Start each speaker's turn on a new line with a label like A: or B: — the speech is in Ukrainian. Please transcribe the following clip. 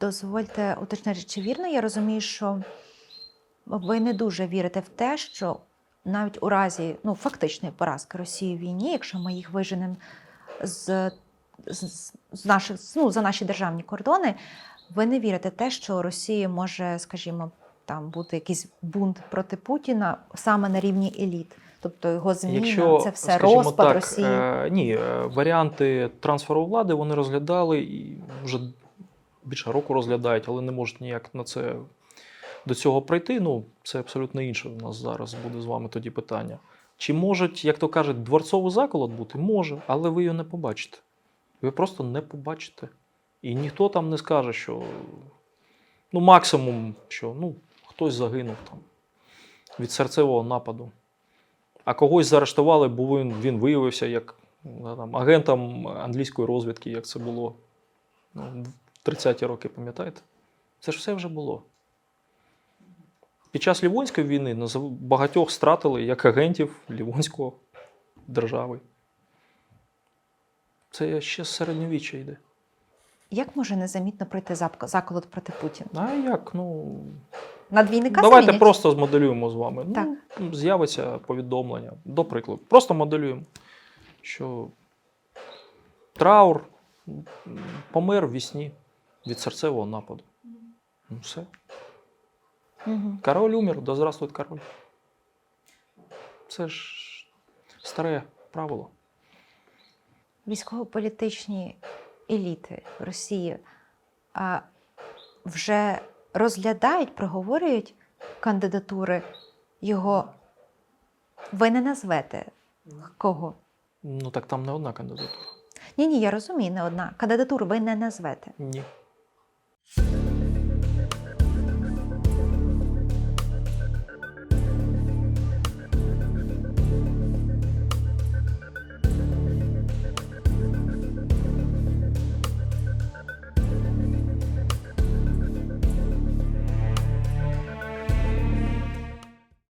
A: дозвольте уточнити, чи вірно я розумію, що ви не дуже вірите в те, що навіть у разі ну, фактичної поразки Росії в війні, якщо ми їх виженемо з, з, з наших, ну, за наші державні кордони, ви не вірите в те, що Росія може, скажімо, там бути якийсь бунт проти Путіна саме на рівні еліт. Тобто його зміна, це все розпад
B: так,
A: Росії.
B: е, ні, е, варіанти трансферу влади вони розглядали і вже більше року розглядають, але не можуть ніяк на це до цього прийти. Ну, це абсолютно інше. У нас зараз буде з вами тоді питання. Чи можуть, як то кажуть, дворцовий заколот бути? Може, але ви його не побачите. Ви просто не побачите. І ніхто там не скаже, що ну, максимум, що ну, хтось загинув там від серцевого нападу. А когось заарештували, бо він, він виявився як ну, там, агентом англійської розвідки, як це було ну, 30-ті роки, пам'ятаєте? Це ж все вже було. Під час Лівонської війни багатьох стратили як агентів Лівонського держави. Це ще з середньовіччя йде.
A: Як може незамітно пройти заколот проти Путіна?
B: А як? Ну,
A: На двійника
B: давайте
A: замінять?
B: просто змоделюємо з вами.
A: Так.
B: Ну, з'явиться повідомлення, до прикладу. Просто моделюємо, що траур помер в вісні від серцевого нападу. Ну, все.
A: Мгм.
B: Король умер, да здравствует король. Це ж старе правило.
A: Військово-політичні еліти Росії а, вже розглядають, проговорюють кандидатури його. Ви не назвете кого?
B: Ну так там не одна кандидатура.
A: Ні, ні, я розумію, не одна. Кандидатуру ви не назвете.
B: Ні.